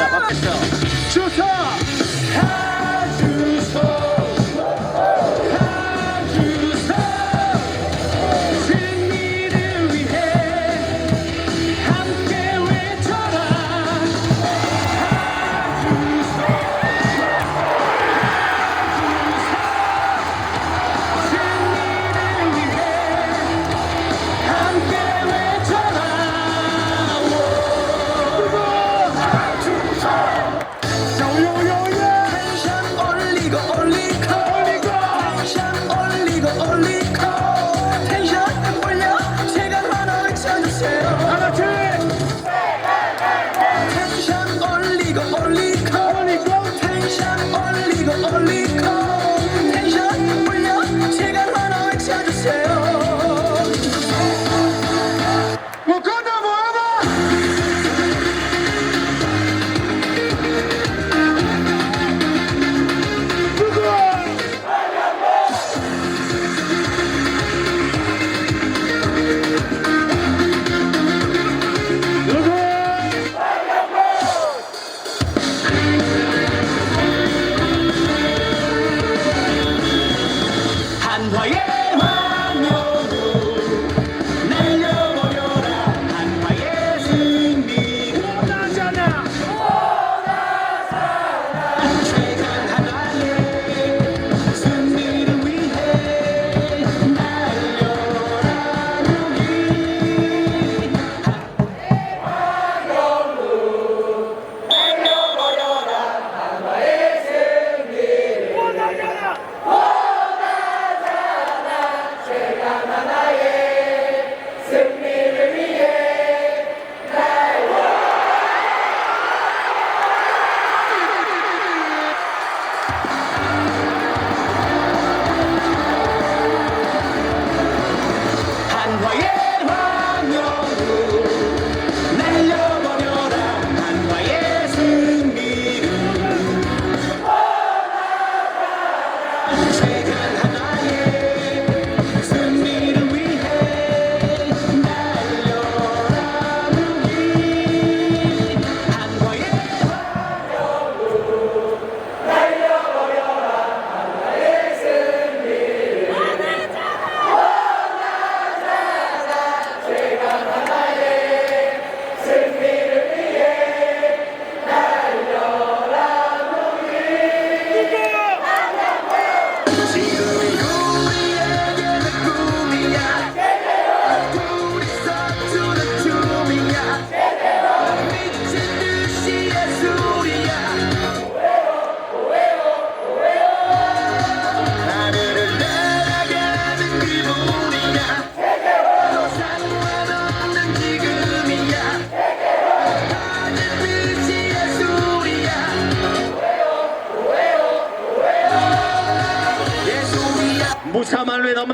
자, 맞겠어. 주세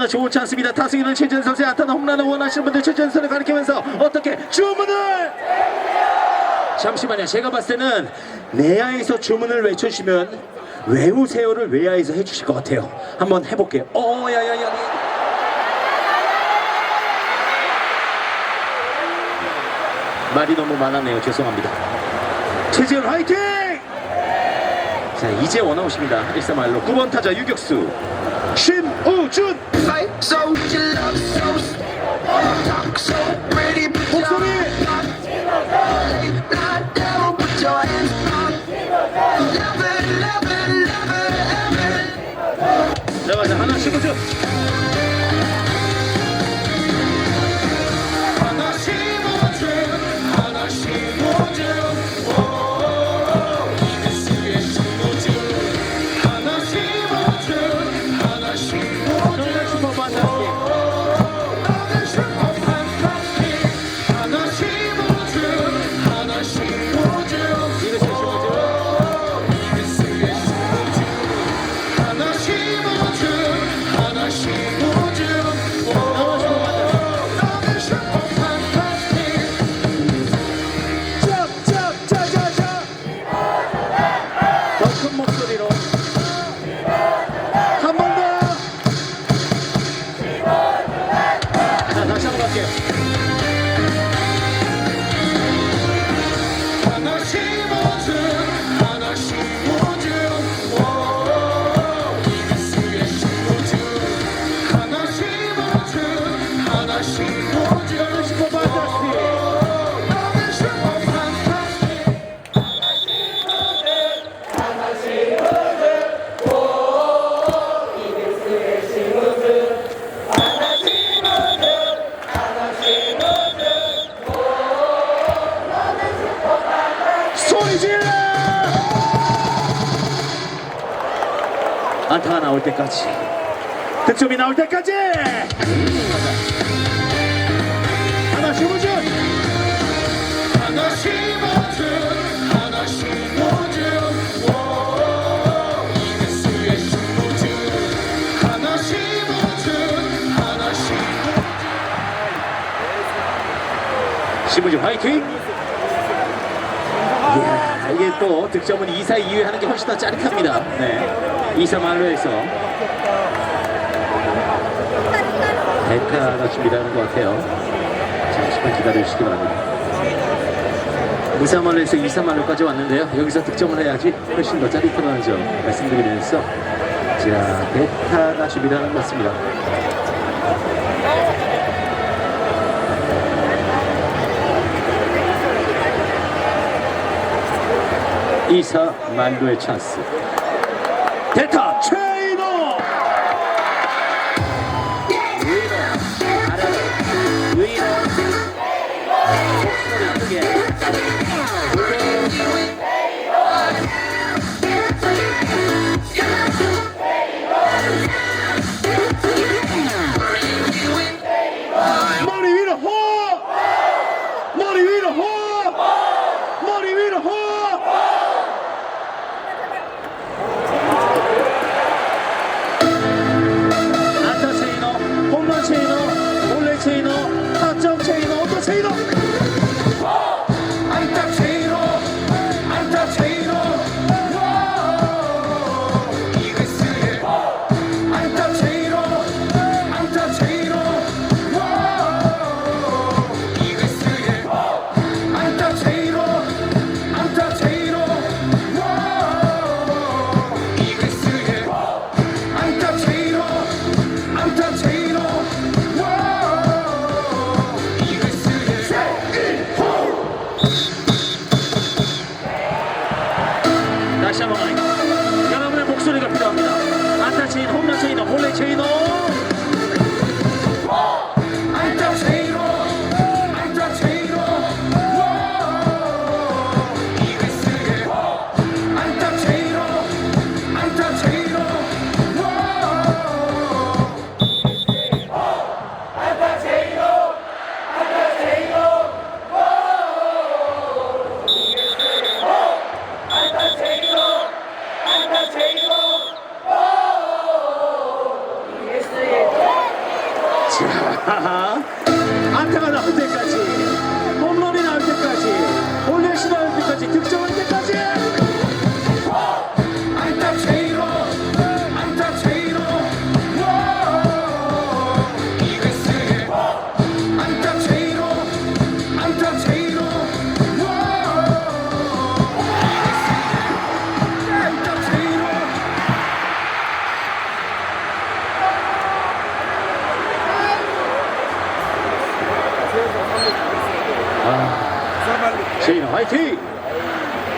그러나 좋지 않습니다. 타승인은 최재현 선수의 안타나 홈런을 원하시는 분들 최재현 선수를 가리키면서 어떻게 주문을 잠시만요. 제가 봤을 때는 내야에서 주문을 외쳐주시면 외우세요를 외야에서 해주실 것 같아요. 한번 해볼게요. 어, 야, 야, 야. 말이 너무 많았네요. 죄송합니다. 최재현 화이팅! 자, 이제 원아웃입니다. 일사말로 9번 타자 유격수. Shim Ujun. Fight so you love. 더 큰 목소리로 안타가 나올 때까지. 득점이 나올 때까지! 하나 심어준 하나 심어준 하나 심어준 오, 이글스의 심어준 하나 심어준 하나 심어준 심으준 화이팅! 이야, 이게 또 득점은 2사 2회 하는 게 훨씬 더 짜릿합니다. 네. 2사 말로에서 대타가 준비하는 것 같아요. 잠시만 기다려주시기 바랍니다. 무사말로에서 2사말로까지 왔는데요. 여기서 득점을 해야지 훨씬 더 짜릿하다는 점 말씀드리면서 자 대타가 준비하는 것 같습니다. 이사 만루의 찬스 대타. 최